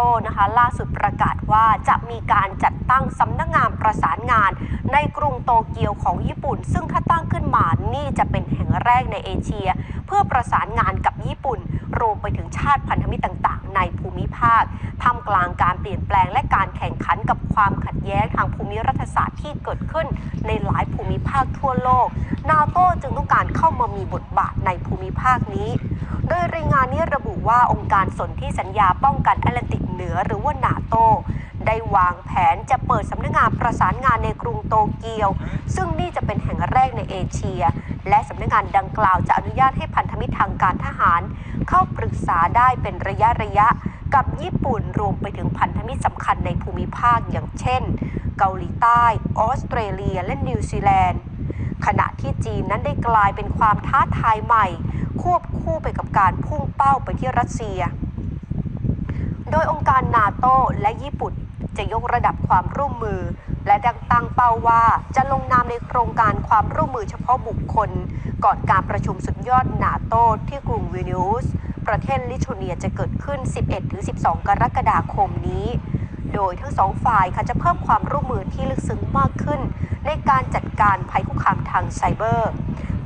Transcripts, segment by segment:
โตนะคะล่าสุดประกาศว่าจะมีการจัดตั้งสำนักงานประสานงาน ในกรุงโตเกียวของญี่ปุ่น ซึ่งถ้าตั้งขึ้นมานี่จะเป็นแห่งแรกในเอเชีย เพื่อประสานงานกับญี่ปุ่น รวมไปถึงชาติพันธมิตรต่าง ๆ ในภูมิภาคท่ามกลางการเปลี่ยนแปลงและการแข่งขันกับความขัดแย้งทาง มิรัฐศาสตร์ที่เกิดขึ้นในหลายภูมิภาคทั่วโลก นาโตจึงต้องการเข้ามามีบทบาทในภูมิภาคนี้ โดยรายงานนี้ระบุว่าองค์การสนธิสัญญาป้องกันแอตแลนติกเหนือหรือว่านาโตได้วางแผนจะเปิดสำนักงานประสานงานในกรุงโตเกียว ซึ่งนี่จะเป็นแห่งแรกในเอเชีย และสำนักงานดังกล่าวจะอนุญาตให้พันธมิตรทางการทหาร เข้าปรึกษาได้เป็นระยะระยะกับญี่ปุ่นรวมไปถึงพันธมิตรสำคัญในภูมิภาคอย่างเช่น เกาหลีใต้ ออสเตรเลีย และนิวซีแลนด์ ขณะที่จีนนั้นได้กลายเป็นความท้าทายใหม่ ควบคู่ไปกับการพุ่งเป้าไปที่รัสเซีย โดยองค์การนาโตและญี่ปุ่นจะยกระดับความร่วมมือ และดังตั้งเป้าว่าจะลงนามในโครงการความร่วมมือเฉพาะบุคคล ก่อนการประชุมสุดยอดนาโตที่กรุงวินิอุสประเทศลิทัวเนียจะเกิดขึ้น 11-12 กรกฎาคมนี้ โดยทั้งสองฝ่ายค่ะจะเพิ่มความร่วมมือที่ลึกซึ้งมากขึ้น ในการจัดการภัยคุกคามทางไซเบอร์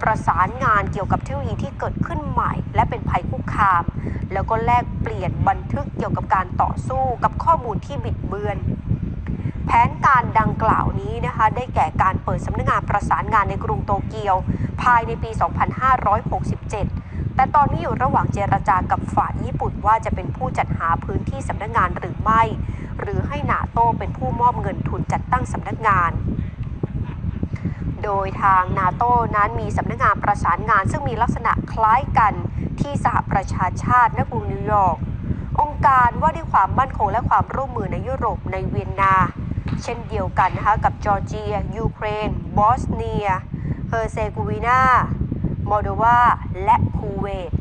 ประสานงานเกี่ยวกับเทคโนโลยีที่เกิดขึ้นใหม่ และเป็นภัยคุกคาม แล้วก็แลกเปลี่ยนบันทึกเกี่ยวกับการต่อสู้กับข้อมูลที่บิดเบือนแผนการดังกล่าวนี้นะคะได้แก่การเปิดสำนักงานประสานงานในกรุงโตเกียว ภายในปี 2567 แต่ตอนนี้อยู่ระหว่างเจรจากับฝ่ายญี่ปุ่นว่าจะเป็นผู้จัดหาพื้นที่สำนักงานหรือไม่ หรือให้นาโต้เป็นผู้มอบเงินทุนจัดตั้งสำนักงาน โดยทางนาโต้นั้นมีสำนักงานประสานงาน ซึ่งมีลักษณะคล้ายกันที่สหประชาชาติณกรุงนิวยอร์กองค์การว่าด้วยความมั่นคงและความร่วมมือในยุโรปในเวียนนา เช่นเดียวกันนะคะกับจอร์เจีย ยูเครน บอสเนีย เฮอร์เซโกวีนา มอลโดวา และคูเวต